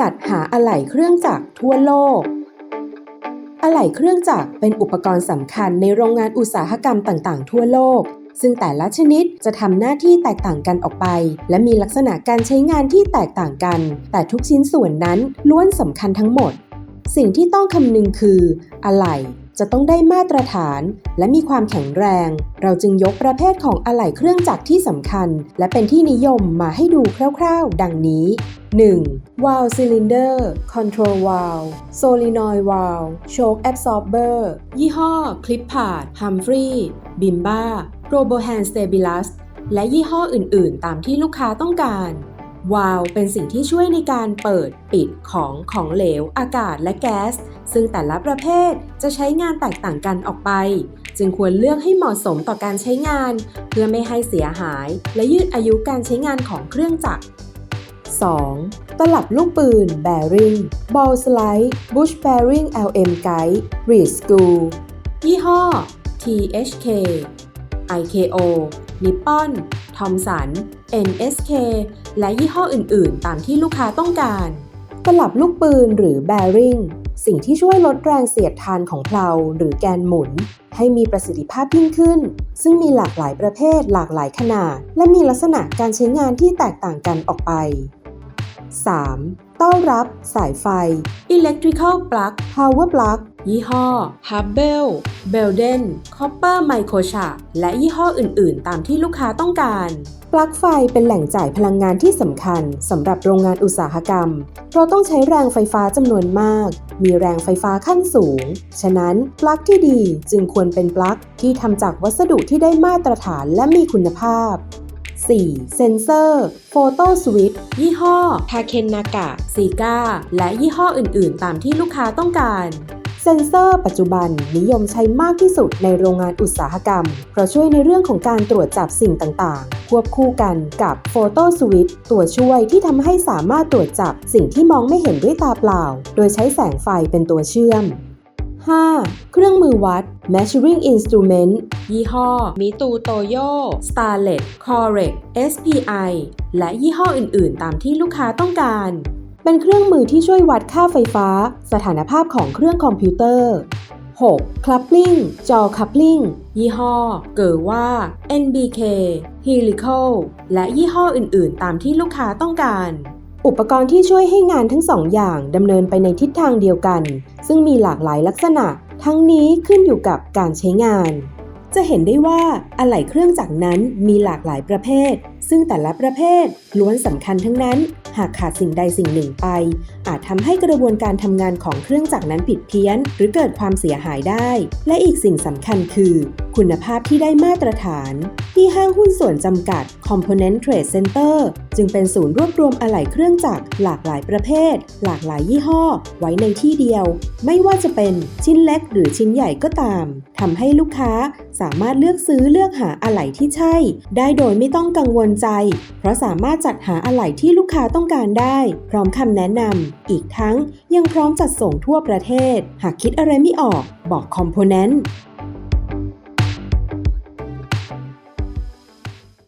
จัดหาอะไหล่เครื่องจักรทั่วโลก อะไหล่เครื่องจักรเป็นอุปกรณ์สำคัญในโรงงานอุตสาหกรรมต่างๆ ทั่วโลก ซึ่งแต่ละชนิดจะทำหน้าที่แตกต่างกันออกไป และมีลักษณะการใช้งานที่แตกต่างกัน แต่ทุกชิ้นส่วนนั้นล้วนสำคัญทั้งหมด สิ่งที่ต้องคำนึงคืออะไหล่ จะต้องได้มาตรฐาน และมีความแข็งแรง เราจึงยกประเภทของอะไหล่เครื่องจักรที่สำคัญ และเป็นที่นิยมมาให้ดูคร่าวๆ ดังนี้ 1. Valve Cylinder Control Valve Solenoid Valve Choke Absorber ยี่ห้อ Clippard Humphrey Bimba Robohand Stabilus และยี่ห้ออื่นๆ ตามที่ลูกค้าต้องการ วาล์วเป็นสิ่งที่ช่วยในการเปิดปิดของของเหลว อากาศและแก๊ส ซึ่งแต่ละประเภทจะใช้งานแตกต่างกันออกไป จึงควรเลือกให้เหมาะสมต่อการใช้งาน เพื่อไม่ให้เสียหาย และยืดอายุการใช้งานของเครื่องจักร 2. ตลับลูกปืน bearing ball slide bush bearing LM guide reed screw ยี่ห้อ THK IKO Nippon Thomson NSK และยี่ห้ออื่น ๆ ตามที่ลูกค้าต้องการ ตลับลูกปืนหรือ bearing สิ่งที่ช่วยลดแรงเสียดทานของเพลาหรือแกนหมุน ให้มีประสิทธิภาพยิ่งขึ้น ซึ่งมีหลากหลายประเภทหลากหลายขนาด และมีลักษณะการใช้งานที่แตกต่างกันออกไป 3. เต้ารับสายไฟ Electrical Plug Power Plug ยี่ห้อ Hubble Belden Copper Microchip และยี่ห้ออื่น ๆ ตามที่ลูกค้าต้องการ ปลั๊กไฟเป็นแหล่งจ่ายพลังงานที่สำคัญสำหรับโรงงานอุตสาหกรรม เพราะต้องใช้แรงไฟฟ้าจำนวนมาก มีแรงไฟฟ้าขั้นสูง ฉะนั้นปลั๊กที่ดีจึงควรเป็นปลั๊กที่ทำจากวัสดุที่ได้มาตรฐานและมีคุณภาพ 4. เซนเซอร์โฟโต้สวิตยี่ห้อทาเคนนากะซีกาและยี่ห้ออื่น ๆ ตามที่ลูกค้าต้องการ เซนเซอร์ปัจจุบันนิยมใช้มากที่สุดในโรงงานอุตสาหกรรม เพราะช่วยในเรื่องของการตรวจจับสิ่งต่าง ๆ ควบคู่กันกับโฟโต้สวิตตัวช่วยที่ทำให้สามารถตรวจจับสิ่งที่มองไม่เห็นด้วยตาเปล่า โดยใช้แสงไฟเป็นตัวเชื่อม 5. เครื่องมือวัด measuring instrument ยี่ห้อ มิตูโตโย Starlet Correct SPI และยี่ห้ออื่น ๆ ตามที่ลูกค้าต้องการ เป็นเครื่องมือที่ช่วยวัดค่าไฟฟ้า สถานภาพของเครื่องคอมพิวเตอร์ 6. Coupling จอ Coupling ยี่ห้อ เกิว่า NBK Helical และยี่ห้ออื่น ๆ ตามที่ลูกค้าต้องการ อุปกรณ์ที่ช่วยให้งานทั้งสองอย่างดำเนินไปในทิศทางเดียวกัน ซึ่งมีหลากหลายลักษณะ ทั้งนี้ขึ้นอยู่กับการใช้งาน จะเห็นได้ว่าอะไหล่เครื่องจักรนั้นมีหลากหลายประเภท ซึ่งแต่ละประเภทล้วนสำคัญทั้งนั้น หากขาดสิ่งใดสิ่งหนึ่งไป อาจทำให้กระบวนการทำงานของเครื่องจักรนั้นผิดเพี้ยน หรือเกิดความเสียหายได้ และอีกสิ่งสำคัญคือ คุณภาพที่ได้มาตรฐาน ที่ห้างหุ้นส่วนจำกัด Component Trade Center จึงเป็นศูนย์รวบรวมอะไหล่เครื่องจักรหลากหลายประเภท หลากหลายยี่ห้อ ไว้ในที่เดียว ไม่ว่าจะเป็นชิ้นเล็กหรือชิ้นใหญ่ก็ตามทำให้ลูกค้าสามารถเลือกซื้อเลือกหาอะไหล่ที่ใช่ ได้โดยไม่ต้องกังวลใจ เพราะสามารถจัดหาอะไหล่ที่ลูกค้าต้องการได้ พร้อมคำแนะนำอีกทั้งยังพร้อมจัดส่งทั่วประเทศ หากคิดอะไรไม่ออกบอก Component